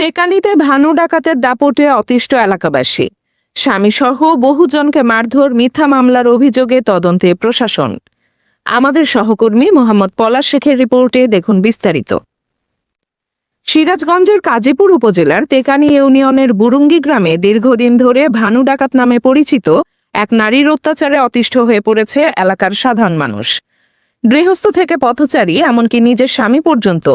তেকানিতে ভানু ডাকাতের দাপটে অতিষ্ঠ এলাকাবাসী। স্বামীসহ বহুজনকে মারধর মিথ্যা মামলার অভিযোগে তদন্তে প্রশাসন। আমাদের সহকর্মী মোহাম্মদ পলাশ শেখের রিপোর্টে দেখুন বিস্তারিত। সিরাজগঞ্জের কাজীপুর উপজেলার তেকানি ইউনিয়নের বুরুঙ্গি গ্রামে দীর্ঘদিন ধরে ভানু ডাকাত নামে পরিচিত এক নারীর অত্যাচারে অতিষ্ঠ হয়ে পড়েছে এলাকার সাধারণ মানুষ। গৃহস্থ থেকে পথচারী, এমনকি নিজের স্বামী পর্যন্ত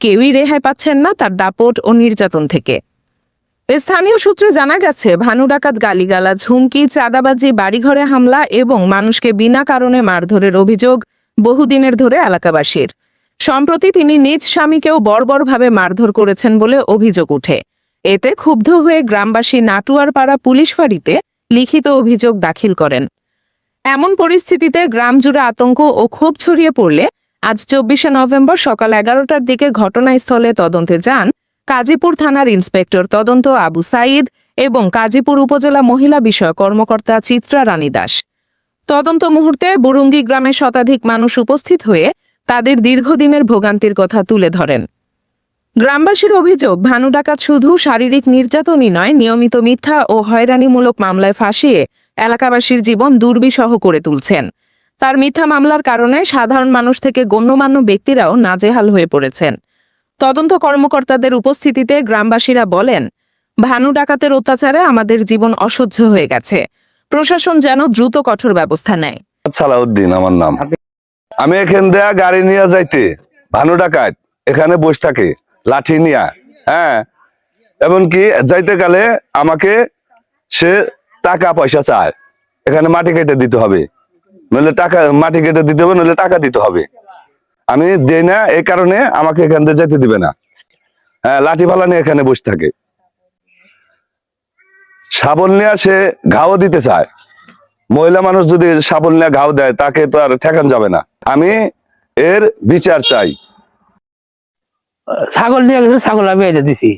কেউই রেহাই পাচ্ছেন না তার দাপট ও নির্যাতন থেকে। স্থানীয় সূত্রে জানা গেছে, ভানু ডাকাত, গালিগালাজ, হুমকি, চাঁদাবাজি, বাড়িঘরে হামলা এবং মানুষকে বিনা কারণে মারধরের অভিযোগ বহুদিনের ধরে এলাকাবাসীর। সম্প্রতি তিনি নিজ স্বামীকেও বর্বরভাবে মারধর করেছেন বলে অভিযোগ উঠে এতে ক্ষুব্ধ হয়ে গ্রামবাসী নাটুয়ারপাড়া পুলিশ ফাঁড়িতে লিখিত অভিযোগ দাখিল করেন। এমন পরিস্থিতিতে গ্রাম জুড়ে আতঙ্ক ও ক্ষোভ ছড়িয়ে পড়লে আজ চব্বিশে নভেম্বর সকাল এগারোটার দিকে ঘটনাস্থলে তদন্তে যান কাজীপুর থানার ইন্সপেক্টর তদন্ত আবু সাইদ এবং কাজীপুর উপজেলা মহিলা বিষয়ক কর্মকর্তা চিত্রা রানী দাস। তদন্ত মুহূর্তে বুরুঙ্গি গ্রামে শতাধিক মানুষ উপস্থিত হয়ে তাদের দীর্ঘদিনের ভোগান্তির কথা তুলে ধরেন। গ্রামবাসীর অভিযোগ, ভানু ডাকাত শুধু শারীরিক নির্যাতনই নয়, নিয়মিত মিথ্যা ও হয়রানিমূলক মামলায় ফাঁসিয়ে এলাকাবাসীর জীবন দুর্বিষহ করে তুলছেন। তার মিথ্যা মামলার কারণে সাধারণ মানুষ থেকে গণ্যমান্য ব্যক্তিরাও নাজেহাল হয়ে পড়েছেন। তদন্ত কর্মকর্তাদের উপস্থিতিতে গ্রামবাসীরা বলেন ভানু ডাকাতের অত্যাচারে আমাদের জীবন অসহ্য হয়ে গেছে। প্রশাসন যেন দ্রুত কঠোর ব্যবস্থা নেয়। সালাউদ্দিন আমার নাম। আমি এখান দেয়া গাড়ি নিয়ে যাইতে ভানু ডাকাত এখানে বসে থাকে লাঠি নিয়া হ্যাঁ? এমনকি যাইতে গেলে আমাকে সে টাকা পয়সা চায় এখানে মাটি কেটে দিতে হবে। নইলে টাকা মাটি কেটে দিতে হবে নইলে টাকা দিতে হবে। আমি দেই না এই কারণে আমাকে এখান থেকে যেতে দিবে না। হ্যাঁ লাঠি ফালা নিয়ে এখানে বসে থাকে। শাবল নিয়ে সে ঘাও দিতে চায়। মহিলা মানুষ যদি শাবল নিয়ে ঘাও দেয় তাকে তো আর ঠেকান যাবে না। আমি এর বিচার চাই। ছাগল নিয়ে গেছিল ছাগল আমি এনে দিছি।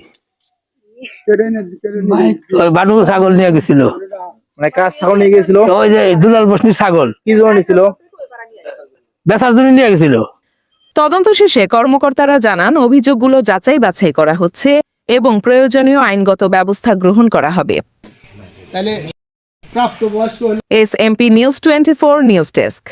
ছাগল নিয়ে গেছিল। মানে কাজ ছাগল নিয়ে গেছিল। ওই যে দুলাল বসনি ছাগল। কি জন্য বেচার জন্য নিয়ে গেছিল। তদন্ত শেষে কর্মকর্তারা জানান অভিযোগগুলো যাচাই বাছাই করা হচ্ছে এবং প্রয়োজনীয় আইনগত ব্যবস্থা গ্রহণ করা হবে। S MP news twenty four news desk.